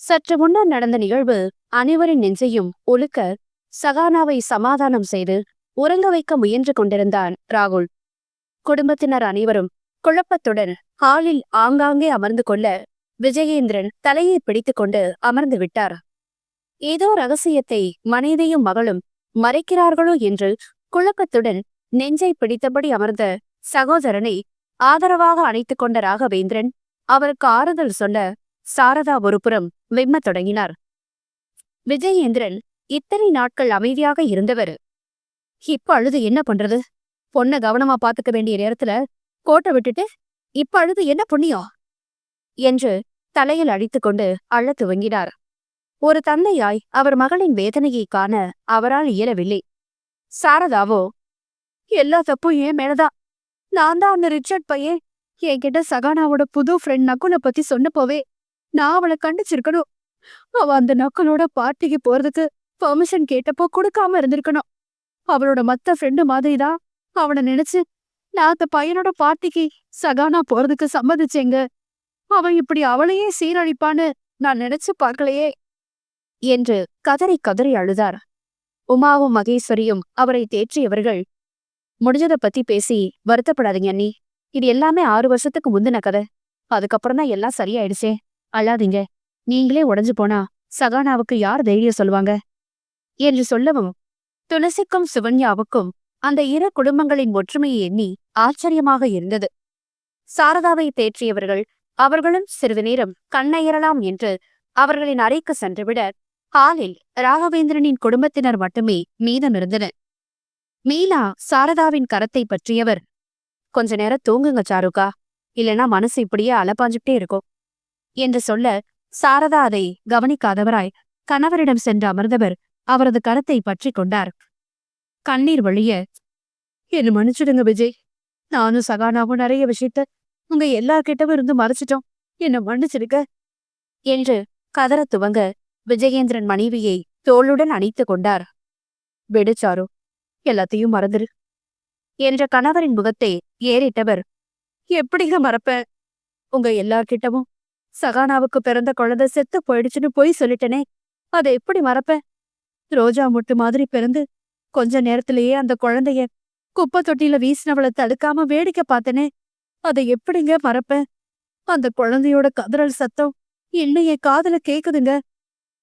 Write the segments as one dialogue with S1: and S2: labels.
S1: சற்று முன்னர் நடந்த நிகழ்வு அனைவரின் நெஞ்சையும் ஒழுக்க சகானாவை சமாதானம் செய்து உறங்க வைக்க முயன்று கொண்டிருந்தான் ராகுல். குடும்பத்தினர் அனைவரும் குழப்பத்துடன் ஹாலில் ஆங்காங்கே அமர்ந்து கொள்ள விஜயேந்திரன் தலையை பிடித்துக்கொண்டு அமர்ந்து விட்டார். ஏதோ ரகசியத்தை மனைவியும் மகளும் மறைக்கிறார்களோ என்று குழப்பத்துடன் நெஞ்சை பிடித்தபடி அமர்ந்த சகோதரனை ஆதரவாக அணைத்துக் கொண்ட ராகவேந்திரன் அவருக்கு ஆறுதல் சொல்ல சாரதா ஒருபுறம் விம்மத் தொடங்கினார். விஜயேந்திரன் இத்தனை நாட்கள் அமைதியாக இருந்தவர். இப்ப அழுது என்ன பண்றது? பொண்ண கவனமா பாத்துக்க வேண்டிய நேரத்துல கோட்டை விட்டுட்டு இப்ப அழுது என்ன புண்ணியம்? என்று தலையில் அடித்துக்கொண்டு அழத் துவங்கினார். ஒரு தந்தையாய் அவர் மகளின் வேதனையை காண அவரால் இயலவில்லை. சாரதாவோ எல்லா தப்பும் ஏன் மேலதான். நான் தான் அந்த ரிச்சர்ட் பையன். என்கிட்ட சகானாவோட புது ஃப்ரெண்ட் நகுலை பத்தி சொன்னப்போவே. நான் அவளை கண்டிச்சிருக்கணும். அவ அந்த நக்கலோட பார்ட்டிக்கு போறதுக்கு பெர்மிஷன் கேட்டப்போ கொடுக்காம இருந்திருக்கணும். அவளோட மத்த ஃப்ரெண்டு மாதிரிதான் அவனை நினைச்சு நான் அந்த பையனோட பார்ட்டிக்கு சகானா போறதுக்கு சம்மதிச்சேங்க. அவன் இப்படி அவளையே சீரழிப்பான்னு நான் நினைச்சு பார்க்கலையே. என்று கதறி கதறி அழுதார். உமாவும் மகேஸ்வரியும் அவரை தேற்றியவர்கள். முடிஞ்சதை பத்தி பேசி வருத்தப்படாதீங்க அண்ணி. இது எல்லாமே ஆறு வருஷத்துக்கு முந்தின கதை. அதுக்கப்புறம் தான் எல்லாம் சரியாயிடுச்சே. அழாதீங்க. நீங்களே உடஞ்சு போனா சகானாவுக்கு யார் தைரியம் சொல்லுவாங்க? என்று சொல்லவும் துளசிக்கும் சுவன்யாவுக்கும் அந்த இரு குடும்பங்களின் ஒற்றுமையை எண்ணி ஆச்சரியமாக இருந்தது. சாரதாவை தேற்றியவர்கள் அவர்களும் சிறிது நேரம் கண்ணயரலாம் என்று அவர்களின் அறைக்கு சென்றுவிட ஹாலில் ராகவேந்திரனின் குடும்பத்தினர் மட்டுமே மீதமிருந்தனர் மீனா சாரதாவின் கரத்தை பற்றியவர் கொஞ்ச நேரம் தூங்குங்க சாருக்கா. இல்லனா மனசு இப்படியே அலப்பாஞ்சுட்டே இருக்கும். என்று சொல்ல சாரதா அதை கவனிக்காதவராய் கணவரிடம் சென்று அமர்ந்தவர் அவரது கரத்தை பற்றி கொண்டார். கண்ணீர் வழிய என்ன மன்னிச்சிடுங்க விஜய். நானும் சகானாவும் நிறைய விஷயத்த உங்க எல்லார்கிட்டவும் இருந்து மறைச்சிட்டோம். என்ன மன்னிச்சிருக்க என்று கதற துவங்க விஜயேந்திரன் மனைவியை தோளுடன் அணைத்துக் கொண்டார். விடு சாரு எல்லாத்தையும் மறந்துரு என்ற கணவரின் முகத்தை ஏறிட்டவர் எப்படிங்க மறப்ப உங்க எல்லார்கிட்டவும் சகானாவுக்கு பிறந்த குழந்தை செத்து போயிடுச்சுன்னு போய் சொல்லிட்டேனே அதை எப்படி மறப்பேன்? ரோஜா முட்டு மாதிரி பிறந்து கொஞ்ச நேரத்திலேயே அந்த குழந்தைய குப்பை தொட்டியில வீசினவளை தடுக்காம வேடிக்கை பார்த்தனே அதை எப்படிங்க மறப்பேன்? அந்த குழந்தையோட கதறல் சத்தம் இன்னும் என் காதுல கேக்குதுங்க.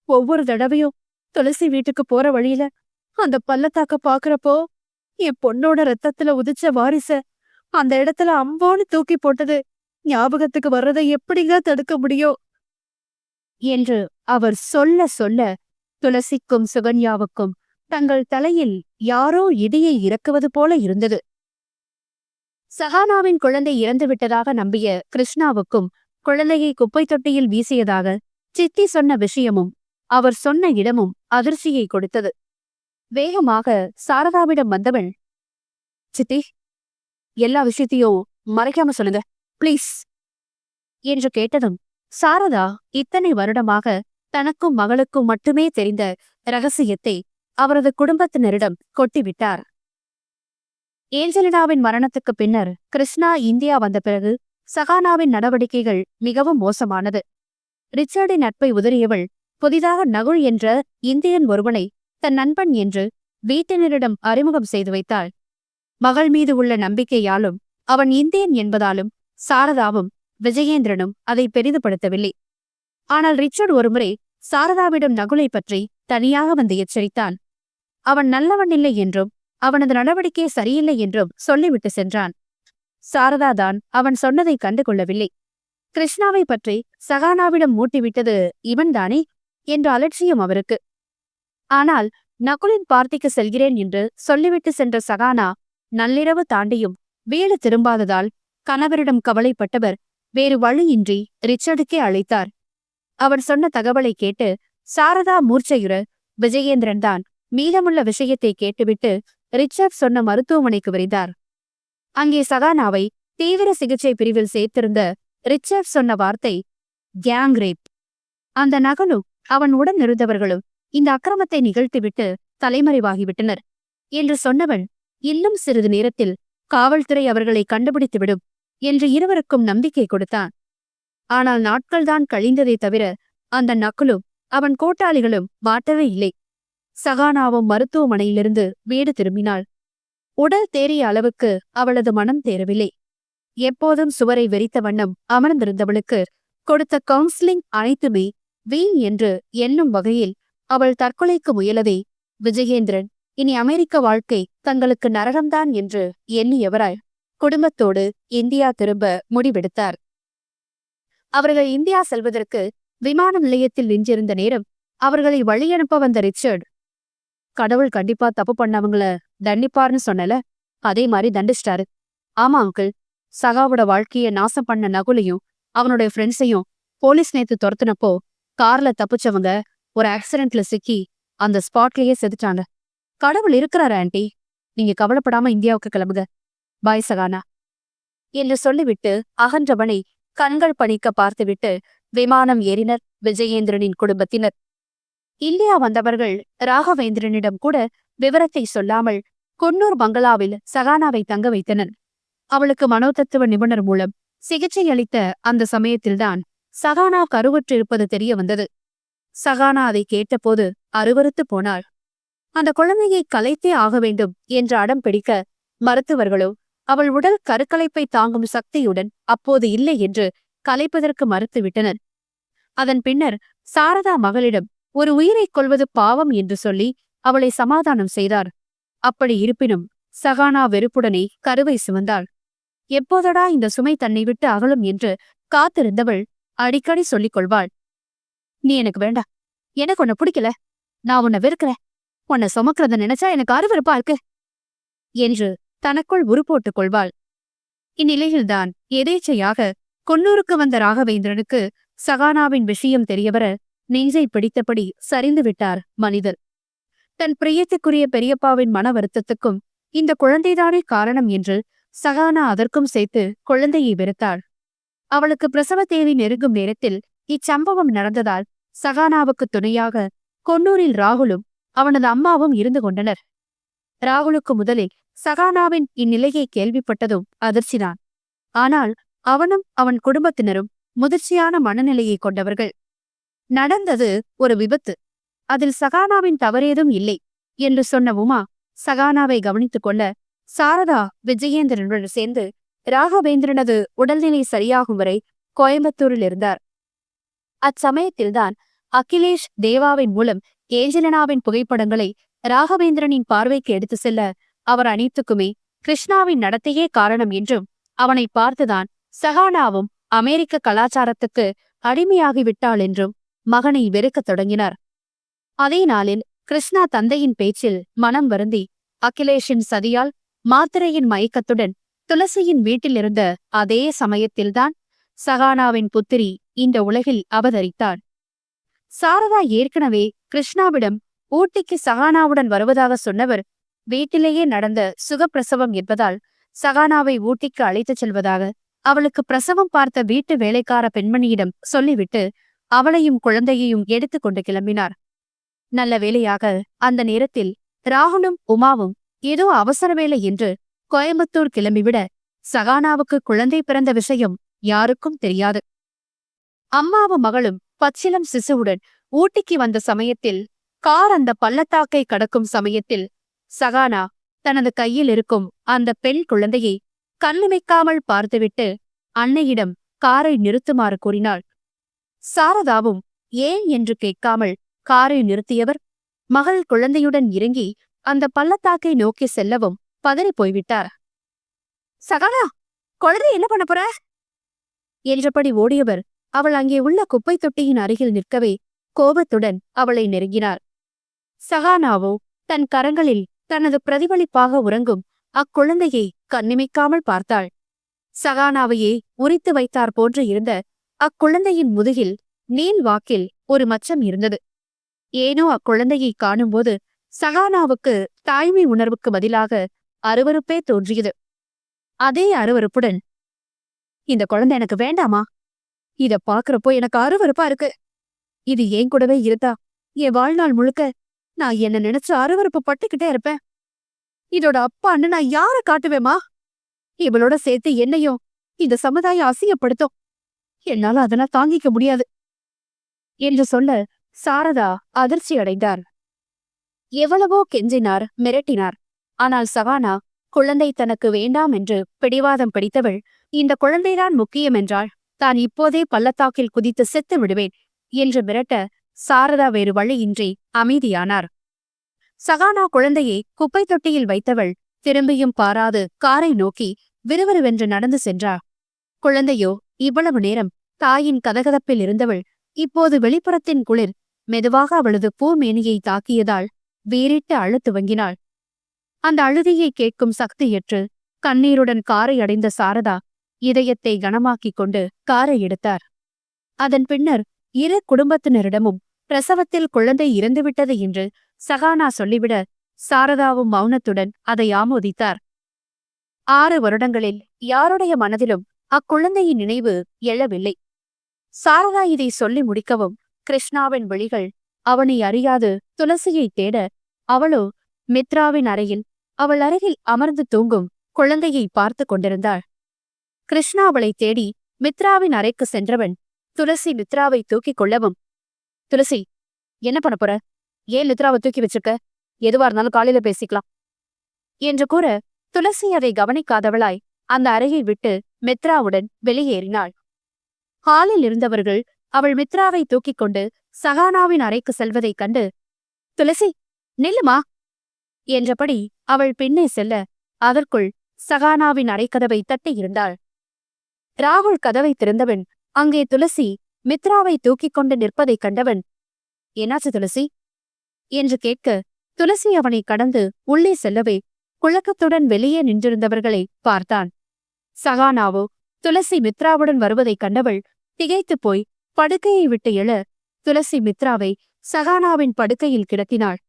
S1: ஒவ்வொரு தடவையும் துளசி வீட்டுக்கு போற வழியில அந்த பள்ளத்தாக்க பாக்குறப்போ என் பொண்ணோட ரத்தத்துல உதிச்ச வாரிச அந்த இடத்துல அம்போன்னு தூக்கி போட்டது ஞாபகத்துக்கு வர்றதை எப்படிங்க தடுக்க முடியும்? என்று அவர் சொல்ல சொல்ல துளசிக்கும் சுகன்யாவுக்கும் தங்கள் தலையில் யாரோ இடியை இறக்குவது போல இருந்தது. சஹானாவின் குழந்தை இறந்து விட்டதாக நம்பிய கிருஷ்ணாவுக்கும் குழந்தையை குப்பை தொட்டியில் வீசியதாக சித்தி சொன்ன விஷயமும் அவர் சொன்ன இடமும் அதிர்ச்சியை கொடுத்தது. வேகமாக சாரதாவிடம் வந்தவள் சித்தி எல்லா விஷயத்தையும் மறைக்காம சொல்லுங்க. ப்ளீஸ். என்று கேட்டதும் சாரதா இத்தனை வருடமாக தனக்கும் மகளுக்கும் மட்டுமே தெரிந்த ரகசியத்தை அவரது குடும்பத்தினரிடம் கொட்டிவிட்டார். ஏஞ்சலினாவின் மரணத்துக்கு பின்னர் கிருஷ்ணா இந்தியா வந்த பிறகு சகானாவின் நடவடிக்கைகள் மிகவும் மோசமானது. ரிச்சர்டின் நட்பை உதறியவள் புதிதாக நகுல் என்ற இந்தியன் ஒருவனை தன் நண்பன் என்று வீட்டினரிடம் அறிமுகம் செய்து வைத்தாள். மகள் மீது உள்ள நம்பிக்கையாலும் அவன் இந்தியன் என்பதாலும் சாரதாவும் விஜயேந்திரனும் அதை பெரிதுபடுத்தவில்லை. ஆனால் ரிச்சர்ட் ஒருமுறை சாரதாவிடம் நகுலை பற்றி தனியாக வந்து எச்சரித்தான். அவன் நல்லவன் இல்லை என்றும் அவனது நடவடிக்கை சரியில்லை என்றும் சொல்லிவிட்டு சென்றான். சாரதாதான் அவன் சொன்னதை கண்டு கொள்ளவில்லை கிருஷ்ணாவை பற்றி சகானாவிடம் மூட்டிவிட்டது இவன்தானே என்ற அலட்சியம் அவருக்கு. ஆனால் நகுலின் பார்த்திக்கு செல்கிறேன் என்று சொல்லிவிட்டு சென்ற சகானா நள்ளிரவு தாண்டியும் வீடு திரும்பாததால் கணவரிடம் கவலைப்பட்டவர் வேறு வழியின்றி ரிச்சர்டுக்கே அழைத்தார். அவர் சொன்ன தகவலை கேட்டு சாரதா மூர்ச்சையுற விஜயேந்திரன் தான். மீதமுள்ள விஷயத்தை கேட்டுவிட்டு ரிச்சர்ட் சொன்ன மருத்துவமனைக்கு விரைந்தார். அங்கே சகானாவை தீவிர சிகிச்சை பிரிவில் சேர்த்திருந்த ரிச்சர்ட் சொன்ன வார்த்தை கேங் ரேப். அந்த நகலும் அவன் உடன் இருந்தவர்களும் இந்த அக்கிரமத்தை நிகழ்த்திவிட்டு தலைமறைவாகிவிட்டனர். என்று சொன்னவன் இன்னும் சிறிது நேரத்தில் காவல்துறை அவர்களை கண்டுபிடித்துவிடும். என்று இருவருக்கும் நம்பிக்கை கொடுத்தான். ஆனால் நாட்கள்தான் கழிந்ததை தவிர அந்த நக்குலும் அவன் கோட்டாளிகளும் மாட்டவே இல்லை. சகானாவும் மருத்துவமனையிலிருந்து வீடு திரும்பினாள். உடல் தேறிய அளவுக்கு அவளது மனம் தேரவில்லை எப்போதும் சுவரை வெறித்த வண்ணம் அமர்ந்திருந்தவளுக்கு கொடுத்த கவுன்சிலிங் அனைத்துமே வீண் என்று எண்ணும் வகையில் அவள் தற்கொலைக்கு முயலவே விஜயேந்திரன் இனி அமெரிக்க வாழ்க்கை தங்களுக்கு நரகம்தான் என்று எண்ணியவராய் குடும்பத்தோடு இந்தியா திரும்ப முடிவெடுத்தார். அவர்கள் இந்தியா செல்வதற்கு விமான நிலையத்தில் நின்றிருந்த நேரம் அவர்களை வழியனுப்ப வந்த ரிச்சர்ட் கடவுள் கண்டிப்பா தப்பு பண்ணவங்கள தண்டிப்பார்னு சொன்னல அதே மாதிரி தண்டிச்சிட்டாரு. ஆமா அங்கிள் சகாவோட வாழ்க்கைய நாசம் பண்ண நகுலையும் அவனுடைய ஃப்ரெண்ட்ஸையும் போலீஸ் நேத்து துரத்துனப்போ கார்ல தப்பிச்சவங்க ஒரு ஆக்சிடென்ட்ல சிக்கி அந்த ஸ்பாட்லயே செதுட்டாங்க கடவுள் இருக்கிறாரு ஆண்டி நீங்க கவலைப்படாம இந்தியாவுக்கு கிளம்புங்க. பாய் சகானா. என்று சொல்லிவிட்டு அகன்றவனை கண்கள் பணிக்க பார்த்துவிட்டு விமானம் ஏறினர் விஜயேந்திரனின் குடும்பத்தினர். இந்தியா வந்தவர்கள்? ராகவேந்திரனிடம் கூட விவரத்தை சொல்லாமல் குன்னூர் பங்களாவில் சகானாவை தங்க வைத்தனர். அவளுக்கு மனோதத்துவ நிபுணர் மூலம் சிகிச்சை அளித்த அந்த சமயத்தில்தான் சகானா கருவுற்றிருப்பது தெரிய வந்தது. சகானா அதை கேட்டபோது அருவறுத்து போனாள். அந்த குழந்தையை கலைத்தே ஆக வேண்டும் என்று அடம் பிடிக்க மருத்துவர்களோ அவள் உடல் கருக்கலைப்பை தாங்கும் சக்தியுடன் அப்போது இல்லை என்று கலைப்பதற்கு மறுத்துவிட்டனர். அதன் பின்னர் சாரதா மகளிடம் ஒரு உயிரைக் கொள்வது பாவம் என்று சொல்லி அவளை சமாதானம் செய்தார். அப்படி இருப்பினும் சகானா வெறுப்புடனே கருவை சுமந்தாள். எப்போதடா இந்த சுமை தன்னை விட்டு அகலும் என்று காத்திருந்தவள் அடிக்கடி சொல்லிக் கொள்வாள் நீ எனக்கு வேண்டா. எனக்கு உன்னை பிடிக்கல. நான் உன்னை வெறுக்கிறேன். உன்னை சுமக்கிறத நினைச்சா எனக்கு அருவருப்பா இருக்கு என்று தனக்குள் உருப்போட்டுக் கொள்வாள். இந்நிலையில்தான் எதேச்சையாக கொன்னூருக்கு வந்த ராகவேந்திரனுக்கு சகானாவின் விஷயம் தெரியவர நெஞ்சை பிடித்தபடி சரிந்து விட்டார் மனிதர். தன் பிரியத்துக்குரிய பெரியப்பாவின் மன வருத்தத்துக்கும் இந்த குழந்தைதானே காரணம் என்று சகானா அதற்கும் சேர்த்து குழந்தையை வெறுத்தாள். அவளுக்கு பிரசவ தேதி நெருங்கும் நேரத்தில் இச்சம்பவம் நடந்ததால் சகானாவுக்கு துணையாக கொன்னூரில் ராகுலும் அவனது அம்மாவும் இருந்து கொண்டனர். ராகுலுக்கு முதலில் சகானாவின் இந்நிலையை கேள்விப்பட்டதும் அதிர்ச்சிதான். ஆனால் அவனும் அவன் குடும்பத்தினரும் முதிர்ச்சியான மனநிலையை கொண்டவர்கள். நடந்தது ஒரு விபத்து. அதில் சகானாவின் தவறேதும் இல்லை என்று சொன்ன உமா சகானாவை கவனித்துக் கொள்ள சாரதா விஜயேந்திரனுடன் சேர்ந்து ராகவேந்திரனது உடல்நிலை சரியாகும் வரை கோயம்புத்தூரில் இருந்தார். அச்சமயத்தில்தான் அகிலேஷ் தேவாவின் மூலம் ஏஞ்சலினாவின் புகைப்படங்களை ராகவேந்திரனின் பார்வைக்கு எடுத்து செல்ல அவர் அனைத்துக்குமே கிருஷ்ணாவின் நடத்தையே காரணம் என்றும் அவனை பார்த்துதான் சஹானாவும் அமெரிக்க கலாச்சாரத்துக்கு அடிமையாகிவிட்டாள் என்றும் மகனை வெறுக்கத் தொடங்கினார். அதே நாளில் கிருஷ்ணா தந்தையின் பேச்சில் மனம் வருந்தி அகிலேஷின் சதியால் மாத்திரையின் மயக்கத்துடன் துளசியின் வீட்டிலிருந்த அதே சமயத்தில்தான் சகானாவின் புத்திரி இந்த உலகில் அவதரித்தார் சாரதா ஏற்கனவே கிருஷ்ணாவிடம் ஊட்டிக்கு சகானாவுடன் வருவதாக சொன்னவர் வீட்டிலேயே நடந்த சுகப்பிரசவம் என்பதால் சகானாவை ஊட்டிக்கு அழைத்துச் செல்வதாக அவளுக்கு பிரசவம் பார்த்த வீட்டு வேலைக்கார பெண்மணியிடம் சொல்லிவிட்டு அவளையும் குழந்தையையும் எடுத்துக்கொண்டு கிளம்பினார். நல்ல வேளையாக அந்த நேரத்தில் ராகுலும் உமாவும் ஏதோ அவசர வேலை என்று கோயம்புத்தூர் கிளம்பிவிட சகானாவுக்கு குழந்தை பிறந்த விஷயம் யாருக்கும் தெரியாது. அம்மாவும் மகளும் பச்சிலம் சிசுவுடன் ஊட்டிக்கு வந்த சமயத்தில் கார் அந்த பள்ளத்தாக்கை கடக்கும் சமயத்தில் சகானா தனது கையில் இருக்கும் அந்த பெண் குழந்தையை கண்ணிமைக்காமல் பார்த்துவிட்டு அன்னையிடம் காரை நிறுத்துமாறு கூறினாள். சாரதாவும் ஏன் என்று கேட்காமல் காரை நிறுத்தியவர். மகள் குழந்தையுடன் இறங்கி அந்த பள்ளத்தாக்கை நோக்கி செல்லவும் பதறிப் போய்விட்டார். சகானா குழந்தை என்ன பண்ண போற? என்றபடி ஓடியவர் அவள் அங்கே உள்ள குப்பை தொட்டியின் அருகில் நிற்கவே கோபத்துடன் அவளை நெருங்கினார். சகானாவோ தன் கரங்களில் தனது பிரதிபலிப்பாக உறங்கும் அக்குழந்தையை கண்ணிமைக்காமல் பார்த்தாள். சகானாவையே உரித்து வைத்தார் போன்று இருந்த அக்குழந்தையின் முதுகில் நீல் வாக்கில் ஒரு மச்சம் இருந்தது. ஏனோ அக்குழந்தையை காணும்போது சகானாவுக்கு தாய்மை உணர்வுக்கு பதிலாக அருவருப்பே தோன்றியது. அதே அருவருப்புடன் இந்த குழந்தை எனக்கு வேண்டாமா? இத பாக்குறப்போ எனக்கு அருவருப்பா இருக்கு. இது ஏன் கூடவே இருந்தா? என் வாழ்நாள் முழுக்க நான் என்ன நினைச்சு அருவருப்பு பட்டுக்கிட்டே இருப்பேன். இதோட அப்பான்னு நான் யார காட்டுவேமா இவளோட சேர்த்து என்னையும் இந்த சமுதாயம் அசிங்கப்படுத்தும். என்னால அதெல்லாம் தாங்கிக்க முடியாது. என்று சொல்ல சாரதா அதிர்ச்சி அடைந்தார். எவ்வளவோ கெஞ்சினார் மிரட்டினார். ஆனால் சவானா குழந்தை தனக்கு வேண்டாம் என்று பிடிவாதம் பிடித்தவள் இந்த குழந்தைதான் முக்கியம் என்றால் தான் இப்போதே பள்ளத்தாக்கில் குதித்து செத்து விடுவேன் என்று மிரட்ட சாரதா வேறு வழியின்றி அமைதியானார். சகானா குழந்தையை குப்பை தொட்டியில் வைத்தவள் திரும்பியும் பாராது காரை நோக்கி விறுவிறுவென்று நடந்து சென்றார் குழந்தையோ இவ்வளவு நேரம் தாயின் கதகதப்பில் இருந்தவள் இப்போது வெளிப்புறத்தின் குளிர் மெதுவாக அவளது பூமேனியை தாக்கியதால் வீறிட்டு அழுத்து துவங்கினாள் அந்த அழுதியை கேட்கும் சக்தியற்று கண்ணீருடன் காரை அடைந்த சாரதா இதயத்தை கனமாக்கிக் கொண்டு காரை எடுத்தார். அதன் பின்னர் இரு குடும்பத்தினரிடமும் பிரசவத்தில் குழந்தை இறந்துவிட்டது என்று சகானா சொல்லிவிட சாரதாவும் மௌனத்துடன் அதை ஆமோதித்தார். ஆறு வருடங்களில் யாருடைய மனதிலும் அக்குழந்தையின் நினைவு எழவில்லை. சாரதா இதை சொல்லி முடிக்கவும் கிருஷ்ணாவின் விழிகள் அவனை அறியாது துளசியை தேட அவளோ மித்ராவின் அறையில் அவள் அருகில் அமர்ந்து தூங்கும் குழந்தையை பார்த்து கொண்டிருந்தாள். கிருஷ்ணா அவளை தேடி மித்ராவின் அறைக்கு சென்றவன் துளசி நித்ராவை தூக்கிக் கொள்ளவும். துளசி என்ன பண்ண போற? ஏன் நித்ராவை தூக்கி வச்சிருக்க? எதுவா இருந்தாலும் காலையில பேசிக்கலாம். என்று கூற துளசி அதை கவனிக்காதவளாய் அந்த அறையை விட்டு மித்ராவுடன் வெளியேறினாள். ஹாலில் இருந்தவர்கள் அவள் மித்ராவை தூக்கிக் கொண்டு சகானாவின் அறைக்கு செல்வதைக் கண்டு துளசி நில்லுமா? என்றபடி அவள் பின்னே செல்ல அதற்குள் சகானாவின் அறைக்கதவை தட்டியிருந்தாள். ராகுல் கதவை திறந்தவன் அங்கே துளசி மித்ராவை தூக்கிக் கொண்டு நிற்பதைக் கண்டவன் என்னாச்சு துளசி என்று கேட்க துளசி அவனை கடந்து உள்ளே செல்லவே குழக்கத்துடன் வெளியே நின்றிருந்தவர்களை பார்த்தான். சகானாவோ துளசி மித்ராவுடன் வருவதைக் கண்டவள் திகைத்துப் போய் படுக்கையை விட்டு எழ துளசி மித்ராவை சகானாவின் படுக்கையில் கிடத்தினாள்.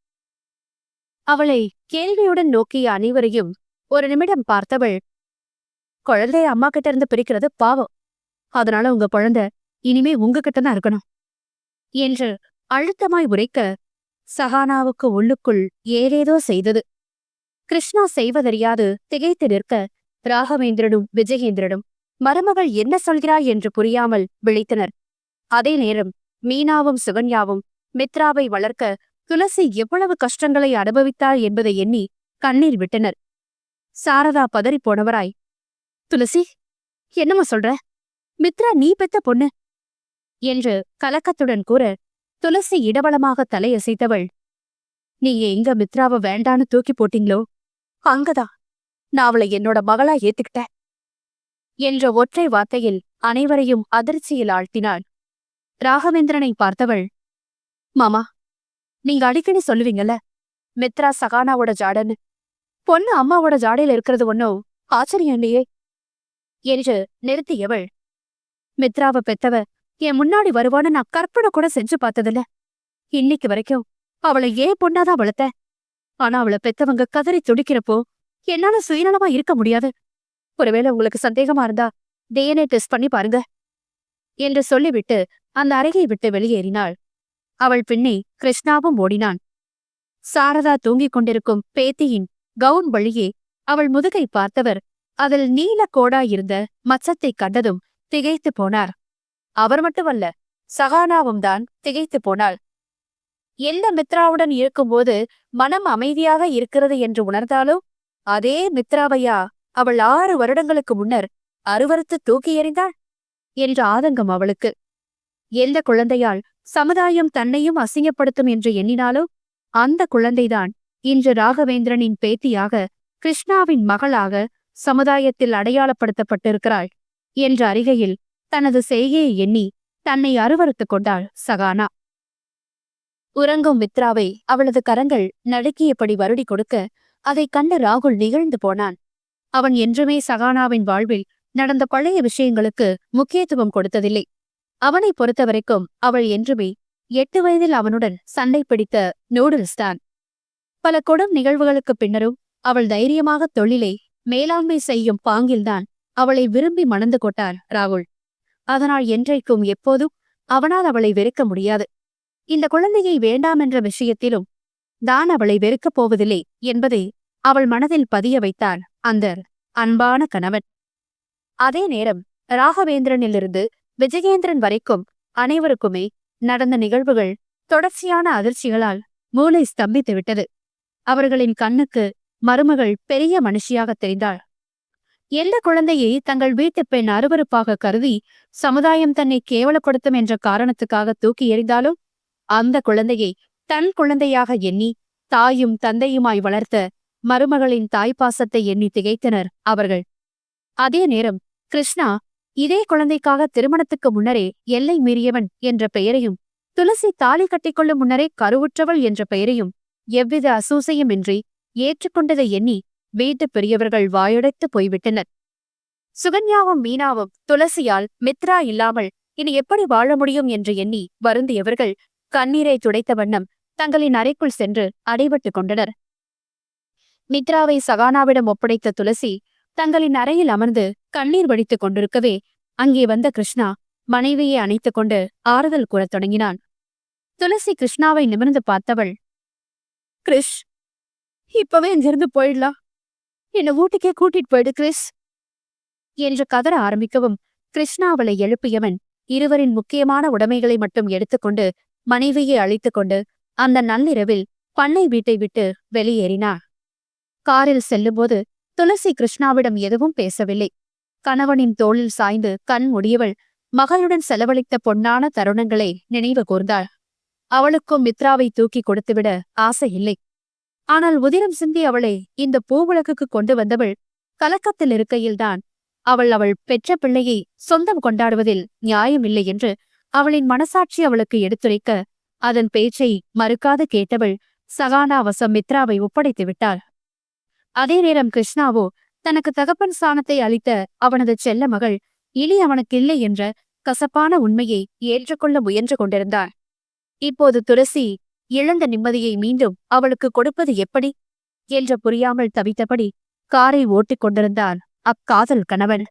S1: அவளை கேள்வியுடன் நோக்கிய அனைவரையும் ஒரு நிமிடம் பார்த்தவள் குழந்தைய அம்மா கிட்ட இருந்து பிரிக்கிறது பாவம். அதனால உங்க குழந்தை இனிமே உங்ககிட்ட தான் இருக்கணும். என்று அழுத்தமாய் உரைக்க சஹானாவுக்கு உள்ளுக்குள் ஏதேதோ செய்தது. கிருஷ்ணா செய்வதறியாது திகைத்து நிற்க ராகவேந்திரனும் விஜயேந்திரனும் மருமகள் என்ன சொல்கிறாய்? என்று புரியாமல் விழித்தனர். அதே நேரம் மீனாவும் சுகன்யாவும் மித்ராவை வளர்க்க துளசி எவ்வளவு கஷ்டங்களை அனுபவித்தாள் என்பதை எண்ணி கண்ணீர் விட்டனர். சாரதா பதறிப் போனவராய் துளசி என்னம்மா சொல்ற? மித்ரா நீ பெத்த பொண்ணு! என்று கலக்கத்துடன் கூற துளசி இடவளமாக தலையசைத்தவள். நீங்க எங்க மித்ராவை வேண்டான்னு தூக்கி போட்டீங்களோ? அங்கதான் நான் அவளை என்னோட மகளா ஏத்துக்கிட்டேன்! என்ற ஒற்றை வார்த்தையில் அனைவரையும் அதிர்ச்சியில் ஆழ்த்தினாள் ராகவேந்திரனை பார்த்தவள் மாமா நீங்க அடிக்கடி சொல்லுவீங்கல்ல மித்ரா சகானாவோட ஜாடன்னு? பொண்ணு அம்மாவோட ஜாடையில இருக்கிறது ஒன்னும் ஆச்சரியம் இல்லையே? என்று நிறுத்தியவள் மித்ராவை பெத்தவ என் முன்னாடி வருவான்னு நான் கற்பனை கூட செஞ்சு பார்த்ததில்ல. இன்னைக்கு வரைக்கும் அவளை ஏன் பொண்ணாதான் வளர்த்த? ஆனா அவளை பெத்தவங்க கதறி துடிக்கிறப்போ என்னால சுயநலமா இருக்க முடியாது. ஒருவேளை உங்களுக்கு சந்தேகமா இருந்தா டிஎன்ஏ டெஸ்ட் பண்ணி பாருங்க. என்று சொல்லிவிட்டு அந்த அறையை விட்டு வெளியேறினாள். அவள் பின்னே கிருஷ்ணாவும் ஓடினான். சாரதா தூங்கிக் கொண்டிருக்கும் பேத்தியின் கவுன் வழியே அவள் முதுகை பார்த்தவர் அதில் நீல கோடாயிருந்த மச்சத்தை கண்டதும் திகைத்து போனார். அவர் மட்டுமல்ல சகானாவும் தான் திகைத்து போனாள். எந்த மித்ராவுடன் இருக்கும்போது மனம் அமைதியாக இருக்கிறது என்று உணர்ந்தாலும் அதே மித்ராவையா? அவள் ஆறு வருடங்களுக்கு முன்னர் அருவறுத்து தூக்கி எறிந்தாள்? என்ற ஆதங்கம் அவளுக்கு. எந்த குழந்தையால் சமுதாயம் தன்னையும் அசிங்கப்படுத்தும் என்று எண்ணினாலோ? அந்த குழந்தைதான் இன்று ராகவேந்திரனின் பேத்தியாக கிருஷ்ணாவின் மகளாக சமுதாயத்தில் அடையாளப்படுத்தப்பட்டிருக்கிறாள். என்ற அறிகையில் தனது செய்கையை எண்ணி தன்னை அருவறுத்துக் கொண்டாள் சகானா. உறங்கும் மித்ராவை அவளது கரங்கள் நடுக்கியபடி வருடி கொடுக்க அதைக் கண்ட ராகுல் நிகழ்ந்து போனான். அவன் என்றுமே சகானாவின் வாழ்வில் நடந்த பழைய விஷயங்களுக்கு முக்கியத்துவம் கொடுத்ததில்லை. அவனை பொறுத்தவரைக்கும் அவள் என்றுமே எட்டு வயதில் அவனுடன் சண்டை பிடித்த நூடுல்ஸ் தான். பல கொடும் நிகழ்வுகளுக்குப் பின்னரும் அவள் தைரியமாக தொழிலை மேலாண்மை செய்யும் பாங்கில்தான் அவளை விரும்பி மணந்து கொட்டார் ராகுல். அதனால் என்றைக்கும் எப்போதும் அவனால் அவளை வெறுக்க முடியாது. இந்த குழந்தையை வேண்டாம் என்ற விஷயத்திலும் தான் அவளை வெறுக்கப் போவதில்லை என்பதை அவள் மனதில் பதிய வைத்தான் அந்த அன்பான கணவன். அதே நேரம் ராகவேந்திரனிலிருந்து விஜயேந்திரன் வரைக்கும் அனைவருக்குமே நடந்த நிகழ்வுகள் தொடர்ச்சியான அதிர்ச்சிகளால் மூளை ஸ்தம்பித்து விட்டது அவர்களின் கண்ணுக்கு மருமகள் பெரிய மனுஷியாக தெரிந்தாள். எந்த குழந்தையை தங்கள் வீட்டுப் பெண் அருவறுப்பாக கருதி சமுதாயம் தன்னை கேவலப்படுத்தும் என்ற காரணத்துக்காக தூக்கி எறிந்தாலும் அந்த குழந்தையை தன் குழந்தையாக எண்ணி தாயும் தந்தையுமாய் வளர்த்த மருமகளின் தாய்ப்பாசத்தை எண்ணி திகைத்தனர் அவர்கள். அதே நேரம் கிருஷ்ணா இதே குழந்தைக்காக திருமணத்துக்கு முன்னரே எல்லை மீறியவன் என்ற பெயரையும் துளசி தாலி கட்டிக்கொள்ளும் முன்னரே கருவுற்றவள் என்ற பெயரையும் எவ்வித அசூசையுமின்றி ஏற்றுக்கொண்டதை எண்ணி வீட்டுப் பெரியவர்கள் வாயுடைத்து போய்விட்டனர். சுகன்யாவும் மீனாவும் துளசியால் மித்ரா இல்லாமல் இனி எப்படி வாழ முடியும் என்று எண்ணி வருந்தியவர்கள் கண்ணீரை துடைத்த வண்ணம் தங்களின் அறைக்குள் சென்று அடைபட்டுக் கொண்டனர். மித்ராவை சகானாவிடம் ஒப்படைத்த துளசி தங்களின் அறையில் அமர்ந்து கண்ணீர் வடித்துக் கொண்டிருக்கவே அங்கே வந்த கிருஷ்ணா மனைவியை அணைத்துக் கொண்டு ஆறுதல் கூறத் தொடங்கினான். துளசி கிருஷ்ணாவை நிமிர்ந்து பார்த்தவள் கிருஷ் இப்பவே இங்கிருந்து போயிடலாம். என்னை வீட்டுக்கே கூட்டிட்டு போயிடு கிறிஸ். என்று கதற ஆரம்பிக்கவும் கிருஷ்ணாவளை எழுப்பியவன் இருவரின் முக்கியமான உடைமைகளை மட்டும் எடுத்துக்கொண்டு மனைவியை அழைத்துக் கொண்டு அந்த நள்ளிரவில் பண்ணை வீட்டை விட்டு வெளியேறினார் காரில் செல்லும்போது துளசி கிருஷ்ணாவிடம் எதுவும் பேசவில்லை. கணவனின் தோளில் சாய்ந்து கண் முடியவள் மகளுடன் செலவழித்த பொன்னான தருணங்களை நினைவு கூர்ந்தாள். அவளுக்கும் மித்ராவை தூக்கி கொடுத்துவிட ஆசை இல்லை ஆனால் உதிரம் சிந்தி அவளை இந்த பூவுலகுக்கு கொண்டு வந்தவள் கலக்கத்தில் இருக்கையில்தான். அவள் அவள் பெற்ற பிள்ளையை சொந்தம் கொண்டாடுவதில் நியாயமில்லை என்று அவளின் மனசாட்சி அவளுக்கு எடுத்துரைக்க அதன் பேச்சை மறுக்காது கேட்டவள் சகானாவசம் மித்ராவை ஒப்படைத்து விட்டாள். அதே நேரம் கிருஷ்ணாவோ தனக்கு தகப்பன் சாணத்தை அளித்த அவனது செல்ல மகள் இனி அவனுக்கில்லை என்ற கசப்பான உண்மையை ஏற்றுக்கொள்ள முயன்று கொண்டிருந்தாள். இப்போது துளசி இழந்த நிம்மதியை மீண்டும் அவளுக்கு கொடுப்பது எப்படி? என்று புரியாமல் தவித்தபடி காரை ஓட்டிக் கொண்டிருந்தான் அக்காதல் கணவன்.